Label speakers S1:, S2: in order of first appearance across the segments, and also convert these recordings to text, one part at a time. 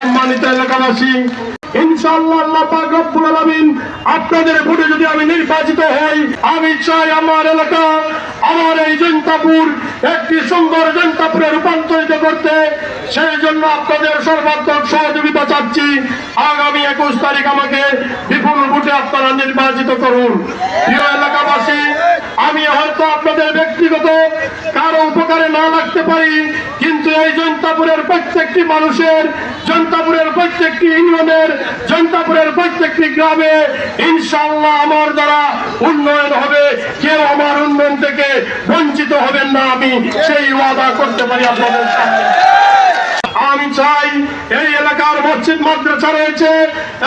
S1: সম্মানিত এলাকাবাসী একটি সুন্দর রূপান্তরিত করতে। সেই জন্য আপনাদের সর্বাত্মক সহযোগিতা আগামী একুশ তারিখ আমাকে বিপুল ভোটে আপনারা নির্বাচিত করুন। প্রিয় এলাকাবাসী আমি হয়তো আপনাদের ব্যক্তিগত কারও উপকারে না লাগতে পারি, কিন্তু এই জনতাপুরের প্রত্যেকটি মানুষের, জনতাপুরের প্রত্যেকটি ইউনিয়নের, জনতাপুরের প্রত্যেকটি গ্রামে ইনশাআল্লাহ আমার দ্বারা উন্নয়ন হবে। কেউ আমার উন্নয়ন থেকে বঞ্চিত হবেন না আমি। সেই ওয়াদা করতে পারি আপনাদের সামনে। আমি চাই এই এলাকার মসজিদ মাদ্রাসা রয়েছে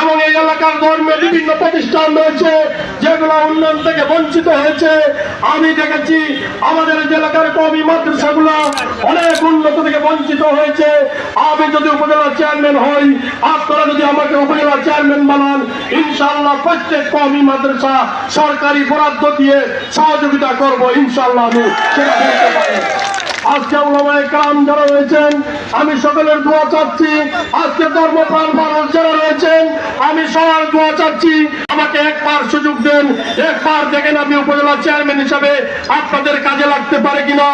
S1: এবং এই এলাকার ধর্মের বিভিন্ন প্রতিষ্ঠান রয়েছে যেগুলো উন্নয়ন থেকে বঞ্চিত হয়েছে। আমি দেখেছি আমাদের এলাকার কবি মাদ্রাসাগুলো অনেক উন্নত থেকে বঞ্চিত হয়েছে। আমি যদি উপজেলা চেয়ারম্যান হই, আপনারা যদি আমাকে উপজেলা চেয়ারম্যান বানান ইনশাল্লাহ প্রত্যেক কমি মাদ্রাসা সরকারি বরাদ্দ দিয়ে সহযোগিতা করব ইনশাল্লাহ আমি। সেটা আজকে ওলামায়ে কাম যারা রয়েছেন, আমি সকলের দোয়া চাচ্ছি, আজকে ধর্মপ্রাণ মানুষ যারা রয়েছেন, আমি সবার দোয়া চাচ্ছি, আমাকে একবার সুযোগ দেন, একবার দেখেন আমি উপজেলা চেয়ারম্যান হিসাবে আপনাদের কাজে লাগতে পারে কিনা।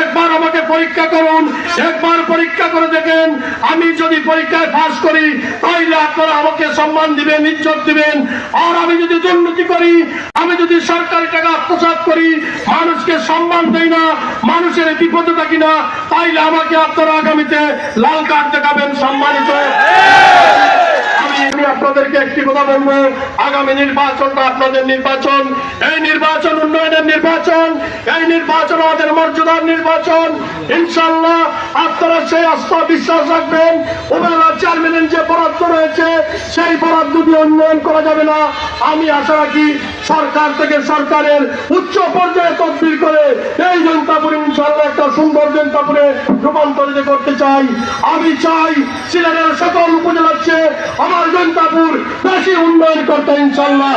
S1: একবার আমাকে পরীক্ষা করুন, একবার পরীক্ষা করে দেখেন, আমি যদি পরীক্ষায় পাস করি, তাইলে আপনারা আমাকে সম্মান দিবেন, ইজ্জত দিবেন, আর আমি যদি দুর্নীতি করি যদি সরকারি টাকা আত্মসাত করি, মানুষকে সম্মান দেই না, মানুষের বিপদে থাকি না, তাইলে আমাকে আপনারা আগামীতে লাল কার্ড দেখাবেন সম্মানিত। আমি আপনাদেরকে একটি কথা বলব। আগামী নির্বাচনটা আপনাদের নির্বাচন। এই নির্বাচন, উন্নয়নের নির্বাচন। এই নির্বাচন আমাদের মর্যাদার নির্বাচন। ইনশাল্লাহ আপনারা সেই আস্থা বিশ্বাস রাখবেন। উপজেলা চেয়ারম্যানের যে বরাদ্দ রয়েছে, সেই বরাদ্দ দিয়ে উন্নয়ন করা যাবে না। আমি আশা রাখি সরকার থেকে সরকারের উচ্চ পর্যায়ে তদবির করে এই জনতাপুরে ইনশাল্লাহ একটা সুন্দর জনতাপুরে রূপান্তরিত করতে চাই, আমি চাই সিলেটের সকল উপজেলার চেয়ে আমার জনতাপুর বেশি উন্নয়ন করতে ইনশাল্লাহ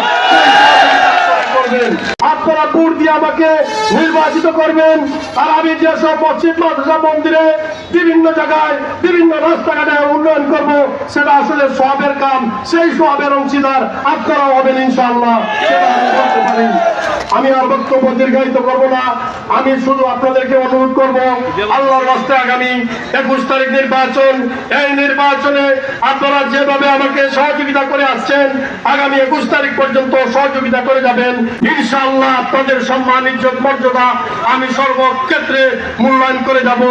S1: আপনারা ভোট দিয়ে আমাকে নির্বাচিত করবেন। আর আমি যেসব মসজিদ, মাদ্রাসা, মন্দিরে বিভিন্ন জায়গায়, বিভিন্ন রাস্তাঘাটে উন্নয়ন করব, সেটা আসলে সবের কাম, সেই সবের অংশীদার আপনারাও হবেন পারি আমি আর বক্তব্য দীর্ঘায়িত করব না। আমি শুধু আপনাদেরকে অনুরোধ করব, আল্লাহর রাস্তায় আগামী একুশ তারিখ নির্বাচন। এই নির্বাচনে আপনারা যেভাবে আমাকে সহযোগিতা করে আসছেন, আগামী একুশ তারিখ পর্যন্ত সহযোগিতা করে যাবেন। ইনশাআল্লাহ আপনাদের সম্মান, ইজ্জত, মর্যাদা আমি সর্বক্ষেত্রে মূল্যায়ন করে যাব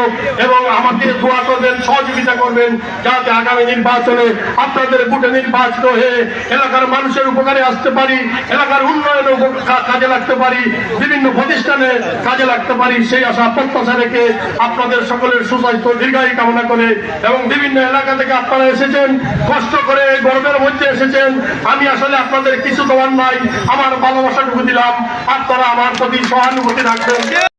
S1: এবং আমাকে দোয়া করবেন, সহযোগিতা করবেন, যাতে আগামী নির্বাচনে আপনাদের ভোটে নির্বাচিত হয়ে এলাকার মানুষের উপকারে আসতে পারি, এলাকার উন্নয়নে কাজে লাগতে পারি, বিভিন্ন প্রতিষ্ঠানে কাজে লাগতে পারি, সেই আশা প্রত্যাশা রেখে আপনাদের সকলের সুস্বাস্থ্য, দীর্ঘায়ী কামনা করে এবং বিভিন্ন এলাকা থেকে আপনারা এসেছেন, কষ্ট করে এই গর্বের মধ্যে এসেছেন। আমি আসলে আপনাদের কিছু দেওয়ার নাই, আমার ভালোবাসাটুকু দিলাম, আপনারা আমার প্রতি সহানুভূতি রাখবেন।